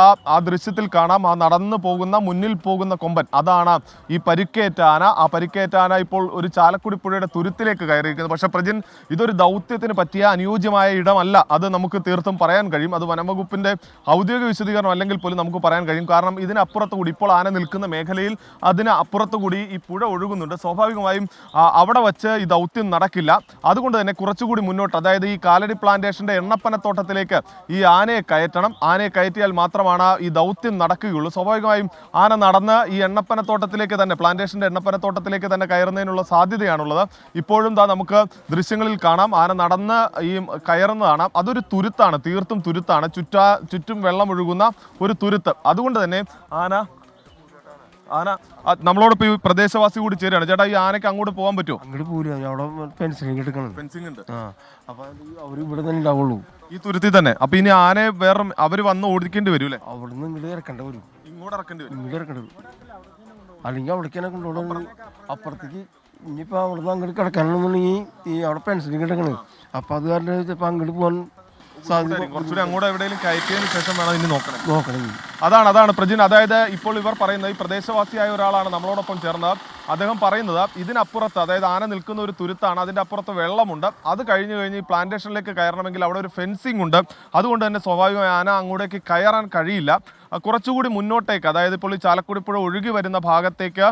ആ ആ ദൃശ്യത്തിൽ കാണാം. ആ നടന്നു പോകുന്ന മുന്നിൽ പോകുന്ന കൊമ്പൻ. അതാണ് ഈ പരിക്കേറ്റ ആന ആ പരിക്കേറ്റ ആന ഇപ്പോൾ ഒരു ചാലക്കുടി പുഴയുടെ തുരുത്തിലേക്ക് കയറിയിരിക്കുന്നത് പക്ഷേ പ്രജിൻ ഇതൊരു ദൗത്യത്തിന് പറ്റിയ അനുയോജ്യമായ ഇടമല്ല. അത് നമുക്ക് തീർത്തും പറയാൻ കഴിയും. അത് വനംവകുപ്പിന്റെ ഔദ്യോഗിക വിശദീകരണം അല്ലെങ്കിൽ പോലും നമുക്ക് പറയാൻ കഴിയും. കാരണം ഇതിനപ്പുറത്ത് കൂടി ഇപ്പോൾ ആന നിൽക്കുന്ന മേഖലയിൽ അതിന് അപ്പുറത്ത് കൂടി ഈ പുഴ ഒഴുകുന്നുണ്ട്. സ്വാഭാവികമായും അവിടെ വച്ച് ഈ ദൗത്യം നടക്കില്ല. അതുകൊണ്ട് തന്നെ കുറച്ചുകൂടി മുന്നോട്ട് അതായത് ഈ കാലടി പ്ലാന്റേഷന്റെ എണ്ണപ്പനത്തോട്ടത്തിലേക്ക് ഈ ആനയെ കയറ്റണം. ആനയെ കയറ്റിയാൽ മാത്രമാണ് ഈ ദൗത്യം നടക്കുകയുള്ളൂ. സ്വാഭാവികമായും ആന നടന്ന് ഈ എണ്ണപ്പനത്തോട്ടത്തിലേക്ക് തന്നെ പ്ലാന്റേഷന്റെ എണ്ണപ്പനത്തോട്ടത്തിലേക്ക് തന്നെ കയറുന്നതിനുള്ള സാധ്യതയാണുള്ളത്. ഇപ്പോഴും ദാ നമുക്ക് ദൃശ്യങ്ങളിൽ കാണാം. ആന നടന്ന് ഈ കയറുന്നതാണ്. അതൊരു തുരുത്താണ് തീർത്തും തുരുത്താണ്. ചുറ്റാ ചുറ്റും വെള്ളം ഒഴുകുന്ന ഒരു തുരുത്ത്. അതുകൊണ്ട് തന്നെ ആന ആന നമ്മളോട് നമ്മളോടൊപ്പം ഈ പ്രദേശവാസി കൂടി ചേരുകയാണ്. ചേട്ടാ ഈ ആനയ്ക്ക് അങ്ങോട്ട് പോകാൻ പറ്റുമോ? അങ്ങോട്ട് അവിടെ എടുക്കണം. ഉണ്ട്. ആ അപ്പോൾ അവർ ഇവിടെ തന്നെ ഉണ്ടാവുള്ളൂ. ഈ തുരുത്തി തന്നെ. അപ്പൊ ഇനി ആനയെ വേറെ അവർ വന്ന് ഓടിക്കേണ്ടി വരും അല്ലേ? അവിടുന്ന് ഇങ്ങോട്ട് ഇറക്കണ്ട വരും. ഇങ്ങോട്ട് ഇറക്കേണ്ടി വരും. ഇങ്ങോട്ട് ഇറക്കണ്ട വരും. അല്ലെങ്കിൽ അവിടേക്ക് തന്നെ കൊണ്ടുപോകണം. അപ്പുറത്തേക്ക് ഇനിയിപ്പോൾ അവിടുന്ന് അങ്ങോട്ട് കിടക്കാനുണ്ടെന്നുണ്ടെങ്കിൽ ഈ അവിടെ പെൻസിലിങ് കിടക്കണേ അപ്പൊ അത് കാരണം ചിലപ്പോൾ അങ്ങോട്ട് പോകാൻ കുറച്ചുകൂടി അങ്ങോട്ട് എവിടെയെങ്കിലും കയറ്റിയതിന് ശേഷം വേണം ഇനി നോക്കണം. നോക്കണം. അതാണ് അതാണ് പ്രജിൻ. അതായത് ഇപ്പോൾ ഇവർ പറയുന്നത് ഈ പ്രദേശവാസിയായ ഒരാളാണ് നമ്മളോടൊപ്പം ചേർന്നത്. അദ്ദേഹം പറയുന്നത് ഇതിനപ്പുറത്ത് അതായത് ആന നിൽക്കുന്ന ഒരു തുരുത്താണ് അതിന്റെ അപ്പുറത്ത് വെള്ളമുണ്ട്. അത് കഴിഞ്ഞു കഴിഞ്ഞ് ഈ പ്ലാന്റേഷനിലേക്ക് കയറണമെങ്കിൽ അവിടെ ഒരു ഫെൻസിംഗ് ഉണ്ട്. അതുകൊണ്ട് തന്നെ സ്വാഭാവികമായി ആന അങ്ങോട്ടേക്ക് കയറാൻ കഴിയില്ല. കുറച്ചുകൂടി മുന്നോട്ടേക്ക് അതായത് ഇപ്പോൾ ഈ ചാലക്കുടി പുഴ ഒഴുകി വരുന്ന ഭാഗത്തേക്ക്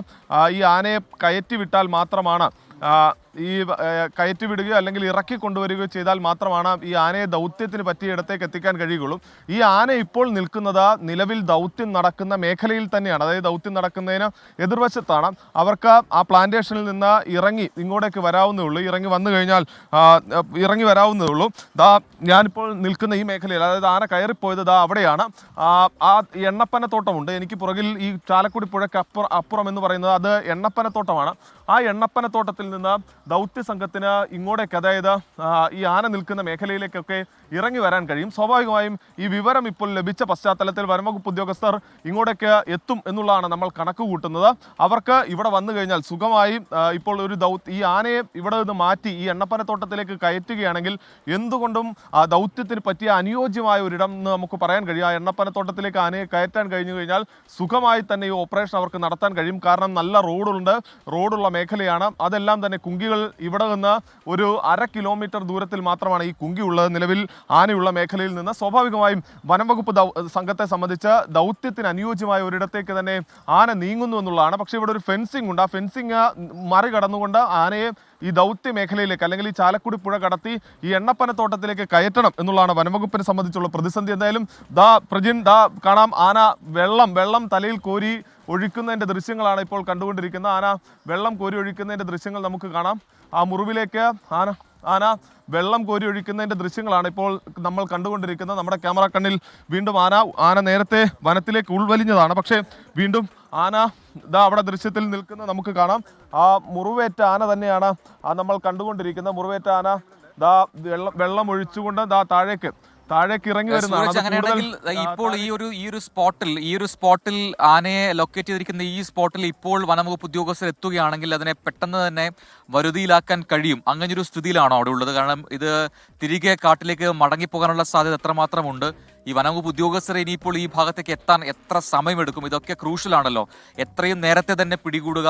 ഈ ആനയെ കയറ്റി വിട്ടാൽ മാത്രമാണ് ഈ കയറ്റി വിടുകയോ അല്ലെങ്കിൽ ഇറക്കി കൊണ്ടുവരികയോ ചെയ്താൽ മാത്രമാണ് ഈ ആനയെ ദൗത്യത്തിന് പറ്റിയ ഇടത്തേക്ക് എത്തിക്കാൻ കഴിയുകയുള്ളൂ. ഈ ആന ഇപ്പോൾ നിൽക്കുന്നത് നിലവിൽ ദൗത്യം നടക്കുന്ന മേഖലയിൽ തന്നെയാണ്. അതായത് ദൗത്യം നടക്കുന്നതിന് എതിർവശത്താണ്. അവർക്ക് ആ പ്ലാന്റേഷനിൽ നിന്ന് ഇറങ്ങി ഇങ്ങോട്ടേക്ക് വരാവുന്നേ ഉള്ളൂ. ഇറങ്ങി വന്നു കഴിഞ്ഞാൽ ഇറങ്ങി വരാവുന്നേ ഉള്ളൂ. ദാ ഞാനിപ്പോൾ നിൽക്കുന്ന ഈ മേഖലയിൽ അതായത് ആന കയറിപ്പോയത് ദാ അവിടെയാണ്. ആ ആ എണ്ണപ്പനത്തോട്ടമുണ്ട്. എനിക്ക് പുറകിൽ ഈ ചാലക്കുടി പുഴയ്ക്ക് അപ്പുറം അപ്പുറം എന്ന് പറയുന്നത് അത് എണ്ണപ്പനത്തോട്ടമാണ്. ആ എണ്ണപ്പനത്തോട്ടത്തിൽ നിന്ന് ദൗത്യ സംഘത്തിന് ഇങ്ങോട്ടേക്ക് അതായത് ഈ ആന നിൽക്കുന്ന മേഖലയിലേക്കൊക്കെ ഇറങ്ങി വരാൻ കഴിയും. സ്വാഭാവികമായും ഈ വിവരം ഇപ്പോൾ ലഭിച്ച പശ്ചാത്തലത്തിൽ വനംവകുപ്പ് ഉദ്യോഗസ്ഥർ ഇങ്ങോട്ടേക്ക് എത്തും എന്നുള്ളതാണ് നമ്മൾ കണക്ക് കൂട്ടുന്നത്. അവർക്ക് ഇവിടെ വന്നു കഴിഞ്ഞാൽ സുഖമായി ഇപ്പോൾ ഒരു ദൗത്യ ഈ ആനയെ ഇവിടെ നിന്ന് മാറ്റി ഈ എണ്ണപ്പനത്തോട്ടത്തിലേക്ക് കയറ്റുകയാണെങ്കിൽ എന്തുകൊണ്ടും ദൗത്യത്തിന് പറ്റിയ അനുയോജ്യമായ ഒരിടം എന്ന് നമുക്ക് പറയാൻ കഴിയും. ആ എണ്ണപ്പനത്തോട്ടത്തിലേക്ക് ആനയെ കയറ്റാൻ കഴിഞ്ഞു കഴിഞ്ഞാൽ സുഖമായി തന്നെ ഈ ഓപ്പറേഷൻ അവർക്ക് നടത്താൻ കഴിയും. കാരണം നല്ല റോഡുണ്ട്. റോഡുള്ള മേഖലയാണ്. അതെല്ലാം തന്നെ കുങ്കികൾ ഇവിടെ നിന്ന് ഒരു അര കിലോമീറ്റർ ദൂരത്തിൽ മാത്രമാണ് ഈ കുങ്കി ഉള്ളത്. നിലവിൽ ആനയുള്ള മേഖലയിൽ നിന്ന് സ്വാഭാവികമായും വനംവകുപ്പ് സംഘത്തെ സംബന്ധിച്ച് ദൗത്യത്തിന് അനുയോജ്യമായ ഒരിടത്തേക്ക് തന്നെ ആന നീങ്ങുന്നു എന്നുള്ളതാണ്. പക്ഷേ ഇവിടെ ഒരു ഫെൻസിംഗ് ഉണ്ട്. ആ ഫെൻസിങ് മറികടന്നുകൊണ്ട് ആനയെ ഈ ദൗത്യ മേഖലയിലേക്ക് അല്ലെങ്കിൽ ഈ ചാലക്കുടി പുഴ കടത്തി ഈ എണ്ണപ്പനത്തോട്ടത്തിലേക്ക് കയറ്റണം എന്നുള്ളതാണ് വനംവകുപ്പിനെ സംബന്ധിച്ചുള്ള പ്രതിസന്ധി. എന്തായാലും ദാ പ്രജിൻ ദാ കാണാം ആന വെള്ളം വെള്ളം തലയിൽ കോരി ഒഴിക്കുന്നതിന്റെ ദൃശ്യങ്ങളാണ് ഇപ്പോൾ കണ്ടുകൊണ്ടിരിക്കുന്നത്. ആന വെള്ളം കോരി ഒഴിക്കുന്നതിന്റെ ദൃശ്യങ്ങൾ നമുക്ക് കാണാം. ആ മുറിവിലേക്ക് ആന. ആന വെള്ളം കോരി ഒഴിക്കുന്നതിന്റെ ദൃശ്യങ്ങളാണ് ഇപ്പോൾ നമ്മൾ കണ്ടുകൊണ്ടിരിക്കുന്നത്. നമ്മുടെ ക്യാമറ കണ്ണിൽ വീണ്ടും ആന ആന നേരത്തെ വനത്തിലേക്ക് ഉൾവലിഞ്ഞതാണ്. പക്ഷേ വീണ്ടും ആന ഇതാ അവിടെ ദൃശ്യത്തിൽ നിൽക്കുന്നത് നമുക്ക് കാണാം. ആ മുറിവേറ്റ ആന തന്നെയാണ് ആ നമ്മൾ കണ്ടുകൊണ്ടിരിക്കുന്നത്. മുറിവേറ്റ ആന ദാ വെള്ളം വെള്ളം ഒഴിച്ചുകൊണ്ട് ദാ താഴേക്ക് താഴേക്ക് ഇറങ്ങി അങ്ങനെയാണെങ്കിൽ ഇപ്പോൾ ഈ ഒരു ഈ ഒരു സ്പോട്ടിൽ ഈ ഒരു സ്പോട്ടിൽ ആനയെ ലൊക്കേറ്റ് ചെയ്തിരിക്കുന്ന ഈ സ്പോട്ടിൽ ഇപ്പോൾ വനംവകുപ്പ് ഉദ്യോഗസ്ഥർ എത്തുകയാണെങ്കിൽ അതിനെ പെട്ടെന്ന് തന്നെ വരുതിയിലാക്കാൻ കഴിയും. അങ്ങനെ ഒരു സ്ഥിതിയിലാണോ അവിടെ ഉള്ളത്? കാരണം ഇത് തിരികെ കാട്ടിലേക്ക് മടങ്ങിപ്പോകാനുള്ള സാധ്യത എത്രമാത്രമുണ്ട്? ഈ വനംവകുപ്പ് ഉദ്യോഗസ്ഥർ ഇനിയിപ്പോൾ ഈ ഭാഗത്തേക്ക് എത്താൻ എത്ര സമയമെടുക്കും? ഇതൊക്കെ ക്രൂഷ്യലാണല്ലോ. എത്രയും നേരത്തെ തന്നെ പിടികൂടുക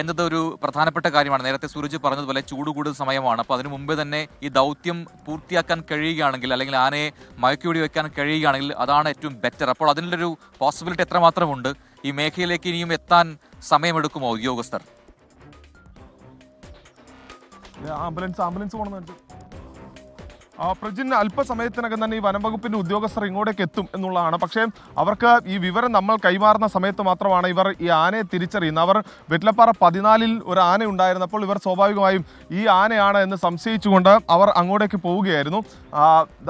എന്നത് ഒരു പ്രധാനപ്പെട്ട കാര്യമാണ്. നേരത്തെ സൂരജ് പറഞ്ഞതുപോലെ ചൂട് കൂടുതൽ സമയമാണ്. അപ്പോൾ അതിനു മുമ്പേ തന്നെ ഈ ദൗത്യം പൂർത്തിയാക്കാൻ കഴിയുകയാണെങ്കിൽ അല്ലെങ്കിൽ ആനയെ മയക്കുപിടി വെക്കാൻ കഴിയുകയാണെങ്കിൽ അതാണ് ഏറ്റവും ബെറ്റർ അപ്പോൾ അതിനുള്ളൊരു പോസിബിലിറ്റി എത്രമാത്രമുണ്ട്? ഈ മേഖലയിലേക്ക് ഇനിയും എത്താൻ സമയമെടുക്കുമോ ഉദ്യോഗസ്ഥർ? ആംബുലൻസ് ആംബുലൻസ് പോകണമെന്നുണ്ട് ആ പ്രജിൻ അല്പസമയത്തിനകം തന്നെ ഈ വനംവകുപ്പിന്റെ ഉദ്യോഗസ്ഥർ ഇങ്ങോട്ടേക്ക് എത്തും എന്നുള്ളതാണ്. പക്ഷേ അവർക്ക് ഈ വിവരം നമ്മൾ കൈമാറുന്ന സമയത്ത് മാത്രമാണ് ഇവർ ഈ ആനയെ തിരിച്ചറിയുന്നത്. അവർ വെറ്റിലപ്പാറ പതിനാലിൽ ഒരു ആന ഉണ്ടായിരുന്നപ്പോൾ ഇവർ സ്വാഭാവികമായും ഈ ആനയാണ് എന്ന് സംശയിച്ചുകൊണ്ട് അവർ അങ്ങോട്ടേക്ക് പോവുകയായിരുന്നു.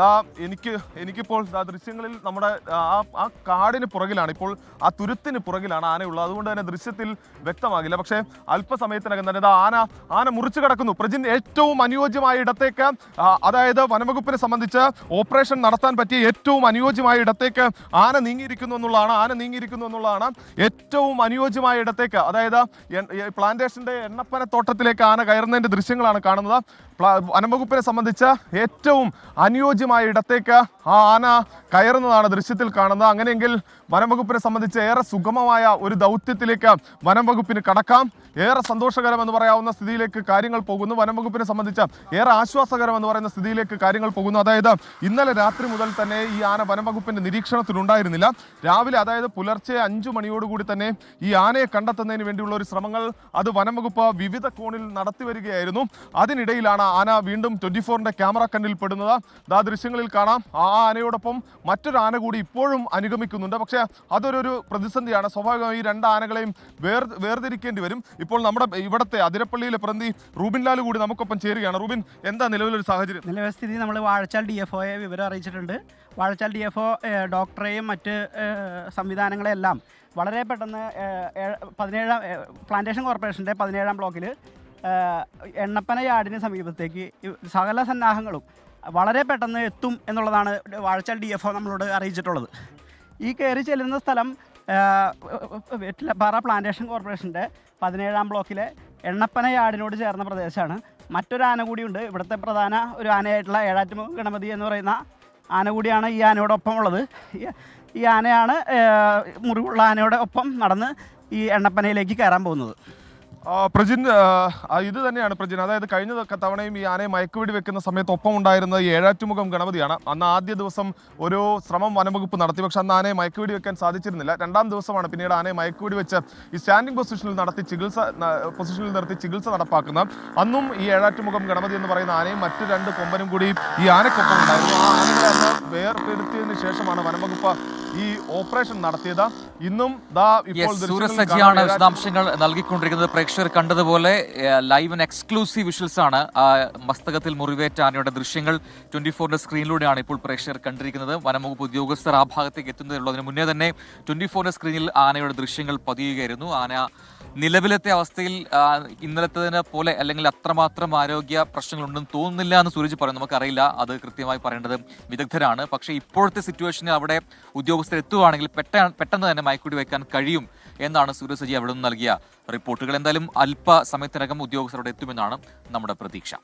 ദാ എനിക്ക് എനിക്കിപ്പോൾ ദാ ദൃശ്യങ്ങളിൽ നമ്മുടെ ആ ആ കാടിന് പുറകിലാണ്. ഇപ്പോൾ ആ തുരുത്തിന് പുറകിലാണ് ആനയുള്ളത്. അതുകൊണ്ട് തന്നെ ദൃശ്യത്തിൽ വ്യക്തമാകില്ല. പക്ഷേ അല്പസമയത്തിനകം തന്നെ ദാ ആന ആന മുറിച്ചു കിടക്കുന്നു. പ്രജിൻ ഏറ്റവും അനുയോജ്യമായ ഇടത്തേക്ക് അതായത് വനംവകുപ്പിനെ സംബന്ധിച്ച് ഓപ്പറേഷൻ നടത്താൻ പറ്റിയ ഏറ്റവും അനുയോജ്യമായ ഇടത്തേക്ക് ആന നീങ്ങിയിരിക്കുന്നു എന്നുള്ളതാണ്. ആന നീങ്ങിയിരിക്കുന്നു എന്നുള്ളതാണ് ഏറ്റവും അനുയോജ്യമായ ഇടത്തേക്ക്. അതായത് പ്ലാന്റേഷന്റെ എണ്ണപ്പനത്തോട്ടത്തിലേക്ക് ആന കയറുന്നതിന്റെ ദൃശ്യങ്ങളാണ് കാണുന്നത്. വനംവകുപ്പിനെ സംബന്ധിച്ച് ഏറ്റവും അനുയോജ്യമായ ഇടത്തേക്ക് ആ ആന കയറുന്നതാണ് ദൃശ്യത്തിൽ കാണുന്നത്. അങ്ങനെയെങ്കിൽ വനംവകുപ്പിനെ സംബന്ധിച്ച് ഏറെ സുഗമമായ ഒരു ദൗത്യത്തിലേക്ക് വനംവകുപ്പിന് കടക്കാം. ഏറെ സന്തോഷകരമെന്ന് പറയാവുന്ന സ്ഥിതിയിലേക്ക് കാര്യങ്ങൾ പോകുന്നു. വനംവകുപ്പിനെ സംബന്ധിച്ച് ഏറെ ആശ്വാസകരമെന്ന് പറയുന്ന സ്ഥിതിയിലേക്ക് കാര്യങ്ങൾ പോകുന്നു. അതായത് ഇന്നലെ രാത്രി മുതൽ തന്നെ ഈ ആന വനംവകുപ്പിന്റെ നിരീക്ഷണത്തിലുണ്ടായിരുന്നില്ല. രാവിലെ അതായത് പുലർച്ചെ അഞ്ചു മണിയോടുകൂടി തന്നെ ഈ ആനയെ കണ്ടെത്തുന്നതിന് വേണ്ടിയുള്ള ഒരു ശ്രമങ്ങൾ അത് വനംവകുപ്പ് വിവിധ കോണിൽ നടത്തി വരികയായിരുന്നു. അതിനിടയിലാണ് ആന വീണ്ടും ട്വന്റി ഫോറിന്റെ ക്യാമറ കണ്ണിൽ പെടുന്നത്. ആ ദൃശ്യങ്ങളിൽ കാണാം. ആ ആനയോടൊപ്പം മറ്റൊരു ആന കൂടി ഇപ്പോഴും അനുഗമിക്കുന്നുണ്ട്. പക്ഷേ അതൊരു പ്രതിസന്ധിയാണ്. സ്വാഭാവികമായി ഈ രണ്ട് ആനകളെയും വേർ വേർതിരിക്കേണ്ടി വരും. ഇപ്പോൾ നമ്മുടെ ഇവിടത്തെ അതിരപ്പള്ളിയിലെ പ്രതി റൂബിൻ ലാൽ കൂടി നമുക്കൊപ്പം ചേരുകയാണ്. റൂബിൻ എന്താ നിലവിലൊരു സാഹചര്യം? നിലവിലെ സ്ഥിതി നമ്മൾ വാഴച്ചാൽ ഡി എഫ് ഒയെ വിവരം അറിയിച്ചിട്ടുണ്ട്. വാഴച്ചാൽ ഡി എഫ് ഒ ഡോക്ടറെയും മറ്റ് സംവിധാനങ്ങളെല്ലാം വളരെ പെട്ടെന്ന് പതിനേഴാം പ്ലാന്റേഷൻ കോർപ്പറേഷന്റെ പതിനേഴാം ബ്ലോക്കിൽ എണ്ണപ്പന യാർഡിന് സമീപത്തേക്ക് സകല സന്നാഹങ്ങളും വളരെ പെട്ടെന്ന് എത്തും എന്നുള്ളതാണ് വാഴച്ചാൽ ഡി എഫ് ഒ നമ്മളോട് അറിയിച്ചിട്ടുള്ളത്. ഈ കയറി ചെല്ലുന്ന സ്ഥലം വെറ്റിലപ്പാറ പ്ലാന്റേഷൻ കോർപ്പറേഷന്റെ പതിനേഴാം ബ്ലോക്കിലെ എണ്ണപ്പന യാർഡിനോട് ചേർന്ന പ്രദേശമാണ്. മറ്റൊരു കൂടിയുണ്ട് ഇവിടുത്തെ പ്രധാന ഒരു ആനയായിട്ടുള്ള ഏഴാറ്റുമുഖ ഗണപതി എന്ന് പറയുന്ന ആന കൂടിയാണ് ഈ ആനയോടൊപ്പം ഉള്ളത് ഈ- ആനയാണ് മുറിവുള്ള ആനയുടെ ഒപ്പം നടന്ന് ഈ എണ്ണപ്പനയിലേക്ക് കയറാൻ പോകുന്നത്. പ്രജിൻ ഇത് തന്നെയാണ് പ്രജിൻ. അതായത് കഴിഞ്ഞ തവണയും ഈ ആനയെ മയക്കുവെടി വെക്കുന്ന സമയത്ത് ഒപ്പം ഉണ്ടായിരുന്നത് ഏഴാറ്റുമുഖം ഗണപതിയാണ്. അന്ന് ആദ്യ ദിവസം ഒരു ശ്രമം വനംവകുപ്പ് നടത്തി. പക്ഷെ അന്ന് ആനയെ മയക്കുവെടി വെക്കാൻ സാധിച്ചിരുന്നില്ല. രണ്ടാം ദിവസമാണ് പിന്നീട് ആനയെ മയക്കുവെടി വെച്ച് ഈ സ്റ്റാൻഡിംഗ് പൊസിഷനിൽ നടത്തി ചികിത്സ പൊസിഷനിൽ നിർത്തി ചികിത്സ നടപ്പാക്കുന്ന അന്നും ഈ ഏഴാറ്റുമുഖം ഗണപതി എന്ന് പറയുന്ന ആനയും മറ്റു രണ്ട് കൊമ്പനും കൂടി ഈ ആനക്കൊപ്പം ഉണ്ടായിരുന്നു. ആ ആനകളെ അന്ന് ശേഷമാണ് വനംവകുപ്പ് ഈ ഓപ്പറേഷൻ നടത്തിയത്. ഇന്നും ദാ ഇപ്പോൾ യെസ് ദൃശ്യങ്ങളിൽ സജിയാണ് വിശദാംശങ്ങൾ നൽകിക്കൊണ്ടിരിക്കുന്നത്. പ്രേക്ഷകർ കണ്ടതുപോലെ ലൈവ് ആൻഡ് എക്സ്ക്ലൂസീവ് വിഷ്വൽസ് ആണ് മസ്തകത്തിൽ മുറിവേറ്റ ആനയുടെ ദൃശ്യങ്ങൾ. ട്വന്റി ഫോറിന്റെ സ്ക്രീനിലൂടെയാണ് ഇപ്പോൾ പ്രേക്ഷകർ കണ്ടിരിക്കുന്നത്. വനംവകുപ്പ് ഉദ്യോഗസ്ഥർ ആ ഭാഗത്തേക്ക് എത്തുന്നതിനുള്ളതിന് മുന്നേ തന്നെ ട്വന്റി ഫോറിന്റെ സ്ക്രീനിൽ ആനയുടെ ദൃശ്യങ്ങൾ പതിയുകയായിരുന്നു. ആന നിലവിലത്തെ അവസ്ഥയിൽ ഇന്നലത്തേതിനെ പോലെ അല്ലെങ്കിൽ അത്രമാത്രം ആരോഗ്യ പ്രശ്നങ്ങളുണ്ടെന്ന് തോന്നുന്നില്ല എന്ന് സൂരജ് പറയുന്നു. നമുക്കറിയില്ല. അത് കൃത്യമായി പറയേണ്ടത് വിദഗ്ധരാണ്. പക്ഷേ ഇപ്പോഴത്തെ സിറ്റുവേഷനിൽ അവിടെ ഉദ്യോഗസ്ഥർ എത്തുകയാണെങ്കിൽ പെട്ട പെട്ടെന്ന് തന്നെ മയക്കുടി വയ്ക്കാൻ കഴിയും എന്നാണ് സൂരജ് സജി അവിടെ നിന്ന് നൽകിയ റിപ്പോർട്ടുകൾ. എന്തായാലും അല്പ സമയത്തിനകം ഉദ്യോഗസ്ഥരോട് എത്തുമെന്നാണ് നമ്മുടെ പ്രതീക്ഷ.